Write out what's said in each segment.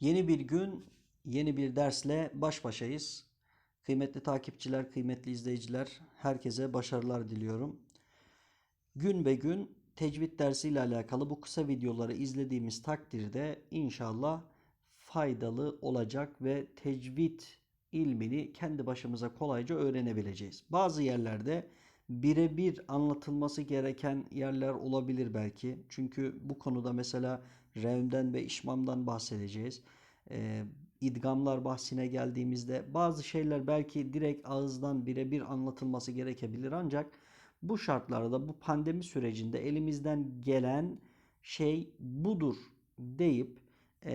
Yeni bir gün, yeni bir dersle baş başayız. Kıymetli takipçiler, kıymetli izleyiciler, herkese başarılar diliyorum. Gün be gün tecvid dersiyle alakalı bu kısa videoları izlediğimiz takdirde inşallah faydalı olacak ve tecvid ilmini kendi başımıza kolayca öğrenebileceğiz. Bazı yerlerde birebir anlatılması gereken yerler olabilir belki. Çünkü bu konuda mesela revmden ve işmamdan bahsedeceğiz. Ee, idgamlar bahsine geldiğimizde bazı şeyler belki direkt ağızdan birebir anlatılması gerekebilir ancak bu şartlarda bu pandemi sürecinde elimizden gelen şey budur deyip e,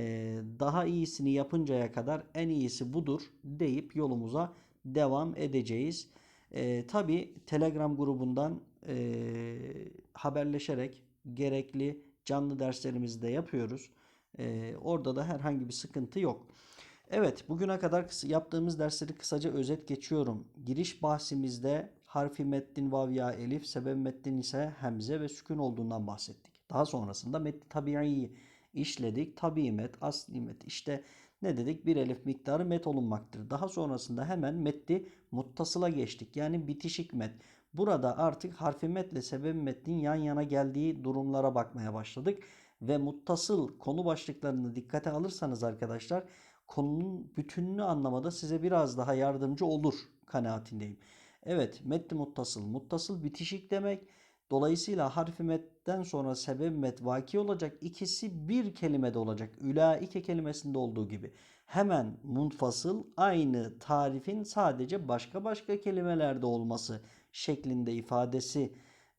daha iyisini yapıncaya kadar en iyisi budur deyip yolumuza devam edeceğiz. E, Tabi Telegram grubundan e, haberleşerek gerekli canlı derslerimizi de yapıyoruz. E, orada da herhangi bir sıkıntı yok. Evet, bugüne kadar yaptığımız dersleri kısaca özet geçiyorum. Giriş bahsimizde harfi metnin vav ya elif, sebep metnin ise hemze ve sükun olduğundan bahsettik. Daha sonrasında metni tabiiyi işledik. Tabii met, asli met. İşte ne dedik? Bir elif miktarı met olunmaktır. Daha sonrasında hemen metni muttasıla geçtik. Yani bitişik met. Burada artık harfi metle sebep metnin yan yana geldiği durumlara bakmaya başladık. Ve muttasıl konu başlıklarını dikkate alırsanız arkadaşlar konunun bütününü anlamada size biraz daha yardımcı olur kanaatindeyim. Evet metni muttasıl. Muttasıl bitişik demek. Dolayısıyla harfi metten sonra sebep met vaki olacak. İkisi bir kelimede olacak. Ülaike kelimesinde olduğu gibi. Hemen munfasıl aynı tarifin sadece başka başka kelimelerde olması şeklinde ifadesi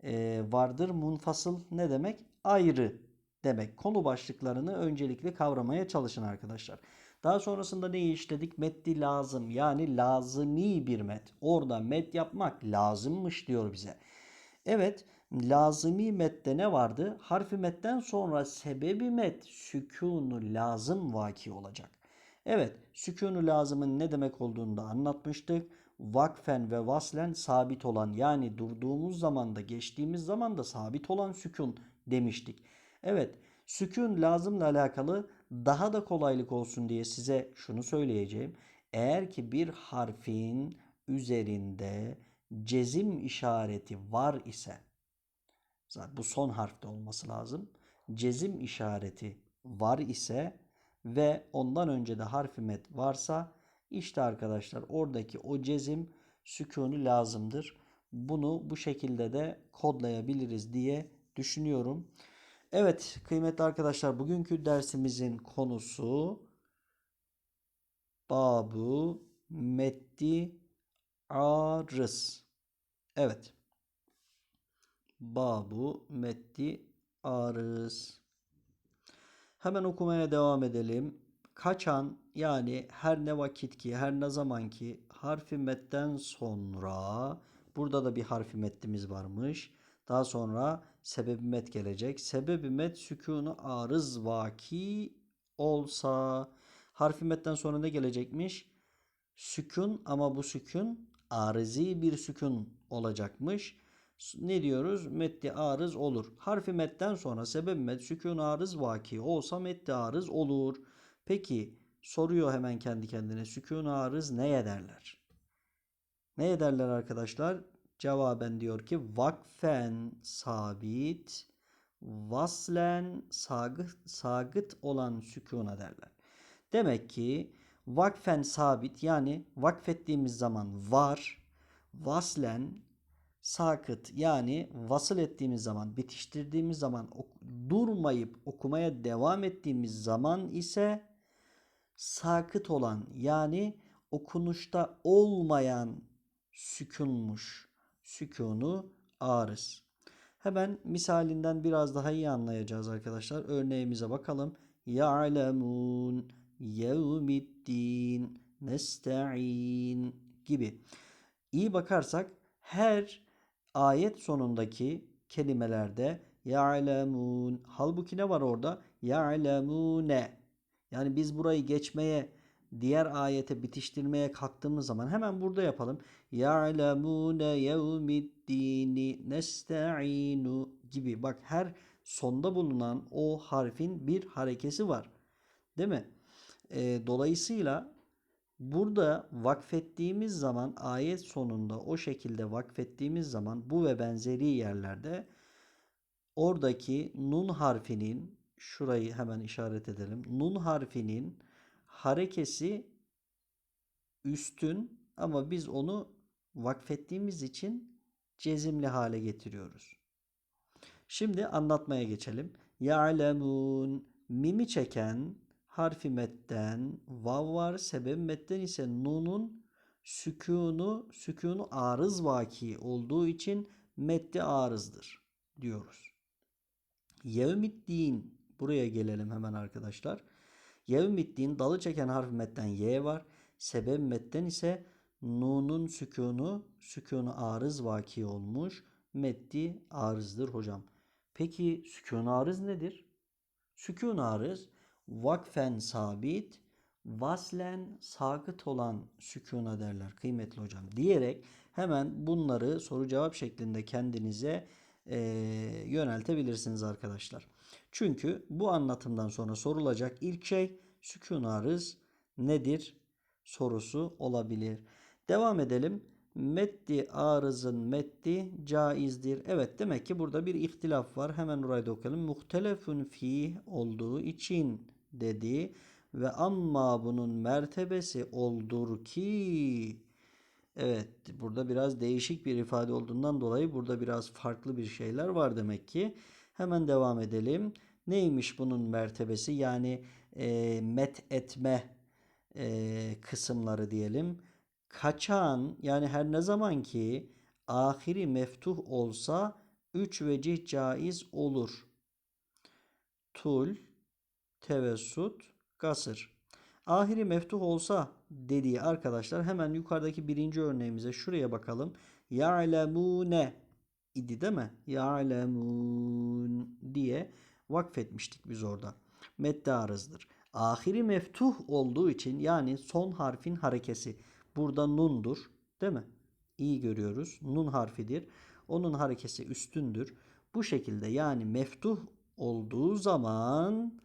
e, vardır. Munfasıl ne demek? Ayrı demek. Konu başlıklarını öncelikle kavramaya çalışın arkadaşlar. Daha sonrasında neyi işledik? Metni lazım yani lazımi bir met. Orada met yapmak lazımmış diyor bize. Evet lazımi mette ne vardı? Harfi metten sonra sebebi met sükunu lazım vaki olacak. Evet sükunu lazımın ne demek olduğunu da anlatmıştık. Vakfen ve vaslen sabit olan yani durduğumuz zamanda geçtiğimiz zamanda sabit olan sükun demiştik. Evet sükun lazımla alakalı daha da kolaylık olsun diye size şunu söyleyeceğim. Eğer ki bir harfin üzerinde cezim işareti var ise zaten bu son harfte olması lazım. Cezim işareti var ise ve ondan önce de harfi met varsa işte arkadaşlar oradaki o cezim sükunu lazımdır. Bunu bu şekilde de kodlayabiliriz diye düşünüyorum. Evet kıymetli arkadaşlar bugünkü dersimizin konusu babu metti arız. Evet. Babu metti arız. Hemen okumaya devam edelim. Kaçan yani her ne vakit ki her ne zaman ki harfi metten sonra burada da bir harfi mettimiz varmış. Daha sonra sebebi met gelecek. Sebebi met sükunu arız vaki olsa harfi metten sonra ne gelecekmiş? Sükun ama bu sükun arızi bir sükun olacakmış. Ne diyoruz? Metti arız olur. Harfi metten sonra sebep met sükun arız vaki olsa metti arız olur. Peki soruyor hemen kendi kendine sükun arız neye derler? Ne ederler arkadaşlar? Cevaben diyor ki vakfen sabit, vaslen sagıt, sagıt olan sükuna derler. Demek ki vakfen sabit yani vakfettiğimiz zaman var, vaslen sakıt yani vasıl ettiğimiz zaman, bitiştirdiğimiz zaman, ok- durmayıp okumaya devam ettiğimiz zaman ise sakıt olan yani okunuşta olmayan sükunmuş. Sükunu arız. Hemen misalinden biraz daha iyi anlayacağız arkadaşlar. Örneğimize bakalım. Ya'lemun, yevmiddin, nesta'in gibi. İyi bakarsak her ayet sonundaki kelimelerde ya'lemun halbuki ne var orada? Ya'lemune. Yani biz burayı geçmeye diğer ayete bitiştirmeye kalktığımız zaman hemen burada yapalım. Ya'lemune yevmiddini nesta'inu gibi. Bak her sonda bulunan o harfin bir harekesi var. Değil mi? E, dolayısıyla burada vakfettiğimiz zaman ayet sonunda o şekilde vakfettiğimiz zaman bu ve benzeri yerlerde oradaki nun harfinin şurayı hemen işaret edelim. Nun harfinin harekesi üstün ama biz onu vakfettiğimiz için cezimli hale getiriyoruz. Şimdi anlatmaya geçelim. Ya'lemun mimi çeken harfi metten vav var. Sebep metten ise nunun sükunu sükunu arız vaki olduğu için meddi arızdır diyoruz. Yevmiddin buraya gelelim hemen arkadaşlar. Yevmiddin dalı çeken harfi metten y var. Sebep metten ise nunun sükunu sükunu arız vaki olmuş. Meddi arızdır hocam. Peki sükun arız nedir? Sükun arız vakfen sabit vaslen sakıt olan sükuna derler kıymetli hocam diyerek hemen bunları soru cevap şeklinde kendinize e, yöneltebilirsiniz arkadaşlar. Çünkü bu anlatımdan sonra sorulacak ilk şey sükun arız nedir sorusu olabilir. Devam edelim. Meddi arızın meddi caizdir. Evet demek ki burada bir ihtilaf var. Hemen orayı da okuyalım. Muhtelefun fi olduğu için dedi. Ve amma bunun mertebesi oldur ki Evet burada biraz değişik bir ifade olduğundan dolayı burada biraz farklı bir şeyler var demek ki. Hemen devam edelim. Neymiş bunun mertebesi? Yani e, met etme e, kısımları diyelim. Kaçan yani her ne zaman ki ahiri meftuh olsa üç vecih caiz olur. Tul, tevessut, gasır. Ahiri meftuh olsa dediği arkadaşlar hemen yukarıdaki birinci örneğimize şuraya bakalım. Ya'lemune idi değil mi? Ya'lemun diye vakfetmiştik biz orada. Medde arızdır. Ahiri meftuh olduğu için yani son harfin harekesi burada nundur değil mi? İyi görüyoruz. Nun harfidir. Onun harekesi üstündür. Bu şekilde yani meftuh olduğu zaman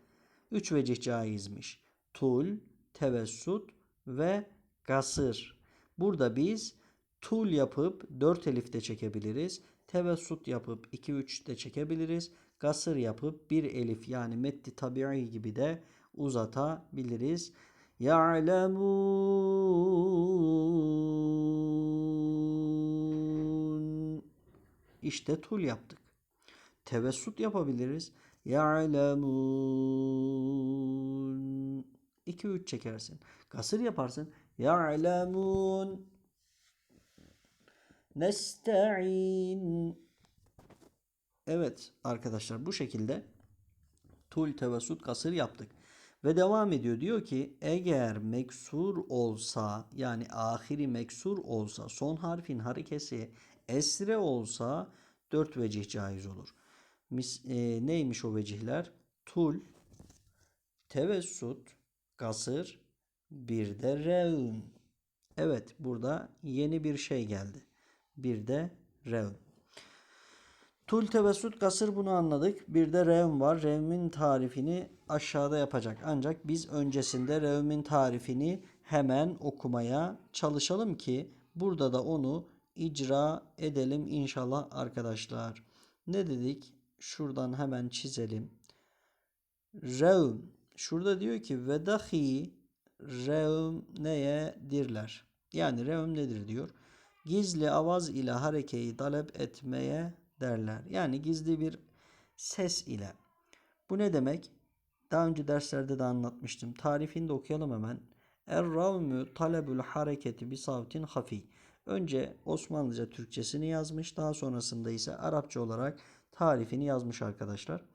üç vecih caizmiş. Tul, tevessut ve gasır. Burada biz tul yapıp 4 elif de çekebiliriz. Tevessut yapıp 2-3 de çekebiliriz. Gasır yapıp 1 elif yani meddi tabi'i gibi de uzatabiliriz. Ya'lemun İşte tul yaptık. Tevessut yapabiliriz. Ya'lemun 2-3 çekersin. Kasır yaparsın. Ya'lemun Nesta'in Evet arkadaşlar bu şekilde tul tevessut kasır yaptık. Ve devam ediyor diyor ki eğer meksur olsa yani ahiri meksur olsa son harfin harekesi esre olsa dört vecih caiz olur. Mis, e, neymiş o vecihler? Tul, tevessut, kasır, bir de revm. Evet burada yeni bir şey geldi. Bir de revm. Tul tevessut kasır bunu anladık. Bir de revm var. Revmin tarifini aşağıda yapacak. Ancak biz öncesinde revmin tarifini hemen okumaya çalışalım ki burada da onu icra edelim inşallah arkadaşlar. Ne dedik? Şuradan hemen çizelim. Revm. Şurada diyor ki vedahi revm neye dirler? Yani revm nedir diyor. Gizli avaz ile harekeyi talep etmeye derler. Yani gizli bir ses ile. Bu ne demek? Daha önce derslerde de anlatmıştım. Tarifini de okuyalım hemen. Er-ravmü talebül hareketi bi savtin hafi. Önce Osmanlıca Türkçesini yazmış. Daha sonrasında ise Arapça olarak tarifini yazmış arkadaşlar.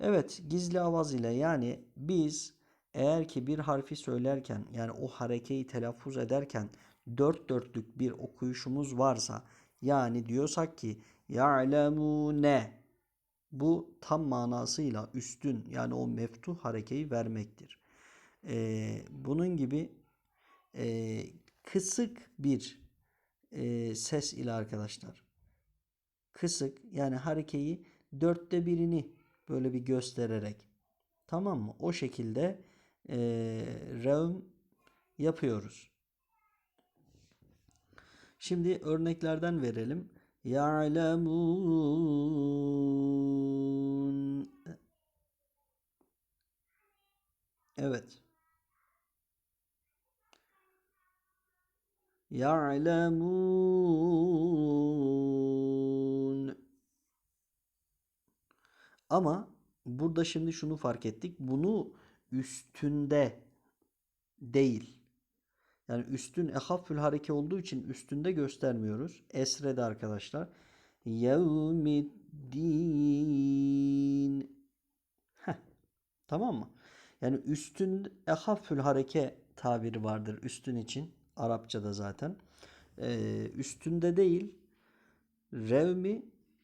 Evet gizli avaz ile yani biz eğer ki bir harfi söylerken yani o harekeyi telaffuz ederken dört dörtlük bir okuyuşumuz varsa yani diyorsak ki ya'lemune bu tam manasıyla üstün yani o meftuh harekeyi vermektir. Ee, bunun gibi e, kısık bir e, ses ile arkadaşlar. Kısık yani harekeyi dörtte birini böyle bir göstererek tamam mı? O şekilde e, revm yapıyoruz. Şimdi örneklerden verelim. Ya'lemun. Evet. Ya'lemun. Ama burada şimdi şunu fark ettik. Bunu üstünde değil. Yani üstün ehaffül hareke olduğu için üstünde göstermiyoruz. Esre'de arkadaşlar. Yevmiddin. Heh, tamam mı? Yani üstün ehaffül hareke tabiri vardır üstün için. Arapçada zaten. Ee, üstünde değil. Revmi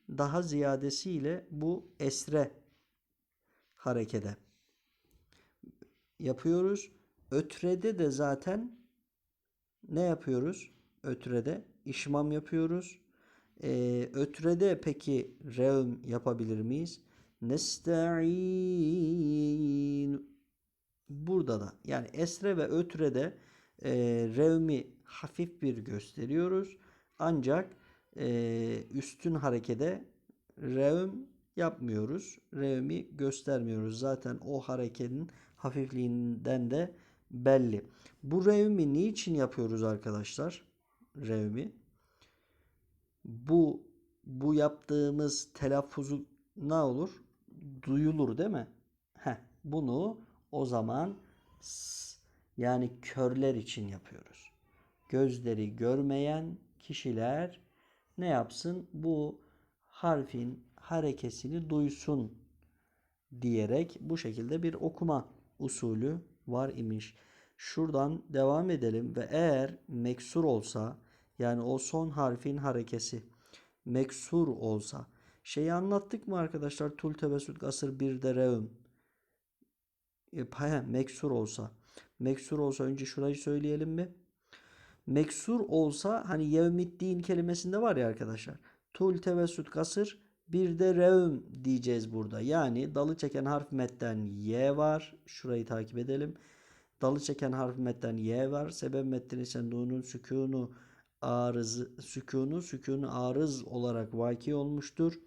daha ziyadesiyle bu esre harekede yapıyoruz. Ötrede de zaten ne yapıyoruz? Ötrede işmam yapıyoruz. Ee, ötrede peki revm yapabilir miyiz? Nesta'in burada da yani esre ve ötrede e, revmi hafif bir gösteriyoruz. Ancak e, üstün harekede revm yapmıyoruz. Revmi göstermiyoruz. Zaten o hareketin hafifliğinden de belli. Bu revmi niçin yapıyoruz arkadaşlar? Revmi. Bu bu yaptığımız telaffuzu ne olur? Duyulur değil mi? Heh, bunu o zaman yani körler için yapıyoruz. Gözleri görmeyen kişiler ne yapsın? Bu harfin harekesini duysun diyerek bu şekilde bir okuma usulü var imiş. Şuradan devam edelim ve eğer meksur olsa yani o son harfin harekesi meksur olsa şeyi anlattık mı arkadaşlar? Tul tevessüt asır bir de revm e, meksur olsa meksur olsa önce şurayı söyleyelim mi? Meksur olsa hani yevmiddin kelimesinde var ya arkadaşlar. Tul tevessüt kasır bir de revm diyeceğiz burada. Yani dalı çeken harf metten y var. Şurayı takip edelim. Dalı çeken harf metten y var. Sebep metten ise nunun sükunu arız sükunu sükunu arız olarak vaki olmuştur.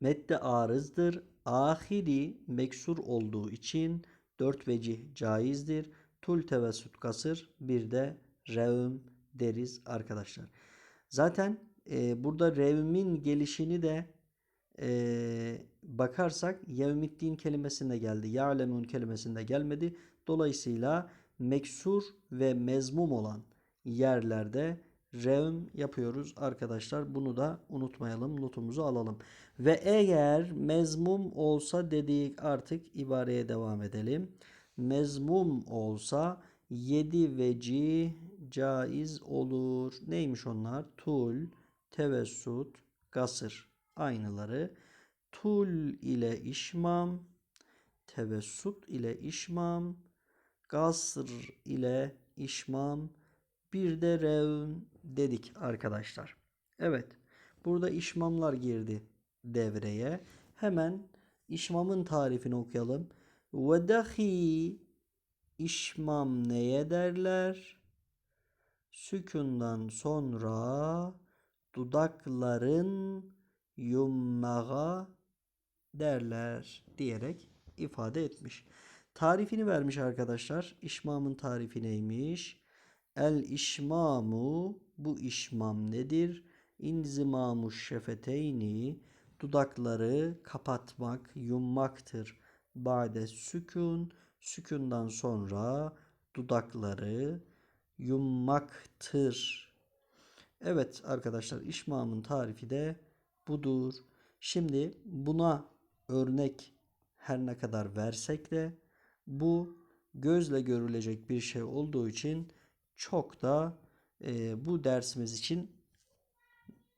Medde arızdır. Ahiri meksur olduğu için dört vecih caizdir. Tul tevessüt kasır bir de revm deriz arkadaşlar. Zaten e, burada revmin gelişini de e, bakarsak yevmiddin kelimesinde geldi. Ya'lemun kelimesinde gelmedi. Dolayısıyla meksur ve mezmum olan yerlerde revm yapıyoruz arkadaşlar. Bunu da unutmayalım. Notumuzu alalım. Ve eğer mezmum olsa dedik artık ibareye devam edelim. Mezmum olsa 7 veci caiz olur. Neymiş onlar? Tul, tevessut, gasır. Aynıları. Tul ile işmam, tevessut ile işmam, gasr ile işmam, bir de revm dedik arkadaşlar. Evet. Burada işmamlar girdi devreye. Hemen işmamın tarifini okuyalım. Ve dahi işmam neye derler? Sükundan sonra dudakların yummağa derler diyerek ifade etmiş. Tarifini vermiş arkadaşlar. İşmamın tarifi neymiş? El işmamu bu işmam nedir? İnzimamu şefeteyni dudakları kapatmak, yummaktır. Ba'de sükun, sükundan sonra dudakları yummaktır. Evet arkadaşlar işmamın tarifi de budur. Şimdi buna örnek her ne kadar versek de bu gözle görülecek bir şey olduğu için çok da e, bu dersimiz için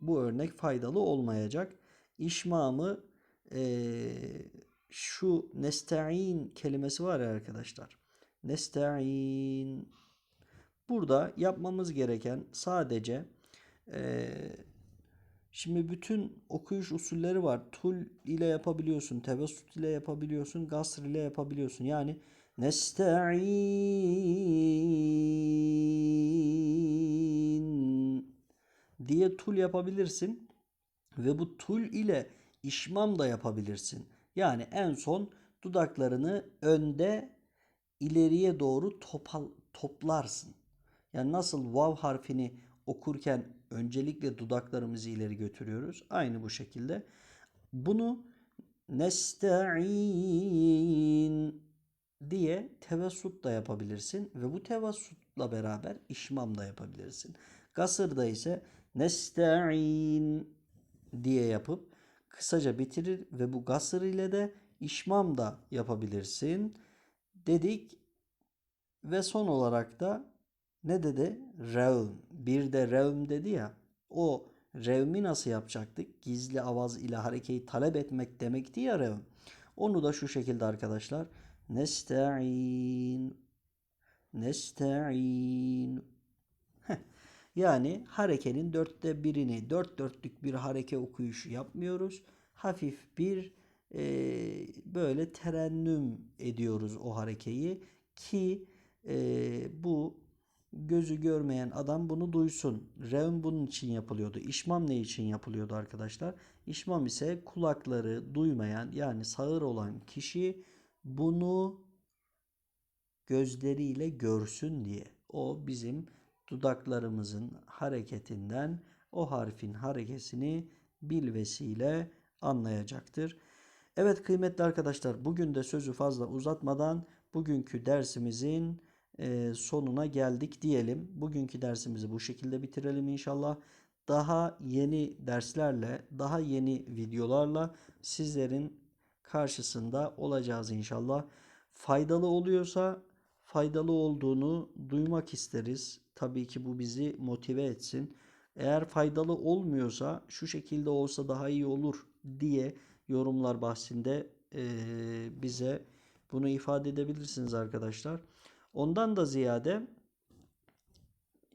bu örnek faydalı olmayacak. İşmamı e, şu nesta'in kelimesi var ya arkadaşlar. Nesta'in burada yapmamız gereken sadece e, Şimdi bütün okuyuş usulleri var. Tul ile yapabiliyorsun, tevessut ile yapabiliyorsun, gasr ile yapabiliyorsun. Yani nesta'in diye tul yapabilirsin ve bu tul ile işmam da yapabilirsin. Yani en son dudaklarını önde ileriye doğru topal, toplarsın. Yani nasıl vav harfini okurken öncelikle dudaklarımızı ileri götürüyoruz. Aynı bu şekilde. Bunu nesta'in diye tevessut da yapabilirsin ve bu tevessutla beraber işmam da yapabilirsin. Gasırda ise nesta'in diye yapıp kısaca bitirir ve bu gasır ile de işmam da yapabilirsin dedik ve son olarak da ne dedi? Revm. Bir de revm dedi ya. O revmi nasıl yapacaktık? Gizli avaz ile harekeyi talep etmek demekti ya revm. Onu da şu şekilde arkadaşlar. Nesta'in. Nesta'in. Yani harekenin dörtte birini, dört dörtlük bir hareke okuyuşu yapmıyoruz. Hafif bir e, böyle terennüm ediyoruz o harekeyi ki e, bu gözü görmeyen adam bunu duysun. Revm bunun için yapılıyordu. İşmam ne için yapılıyordu arkadaşlar? İşmam ise kulakları duymayan yani sağır olan kişi bunu gözleriyle görsün diye. O bizim dudaklarımızın hareketinden o harfin harekesini bilvesiyle anlayacaktır. Evet kıymetli arkadaşlar bugün de sözü fazla uzatmadan bugünkü dersimizin sonuna geldik diyelim. Bugünkü dersimizi bu şekilde bitirelim inşallah. Daha yeni derslerle, daha yeni videolarla sizlerin karşısında olacağız inşallah. Faydalı oluyorsa faydalı olduğunu duymak isteriz. Tabii ki bu bizi motive etsin. Eğer faydalı olmuyorsa şu şekilde olsa daha iyi olur diye yorumlar bahsinde bize bunu ifade edebilirsiniz arkadaşlar. Ondan da ziyade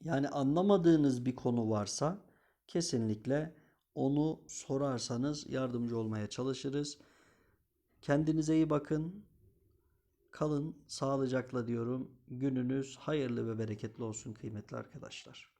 yani anlamadığınız bir konu varsa kesinlikle onu sorarsanız yardımcı olmaya çalışırız. Kendinize iyi bakın. Kalın sağlıcakla diyorum. Gününüz hayırlı ve bereketli olsun kıymetli arkadaşlar.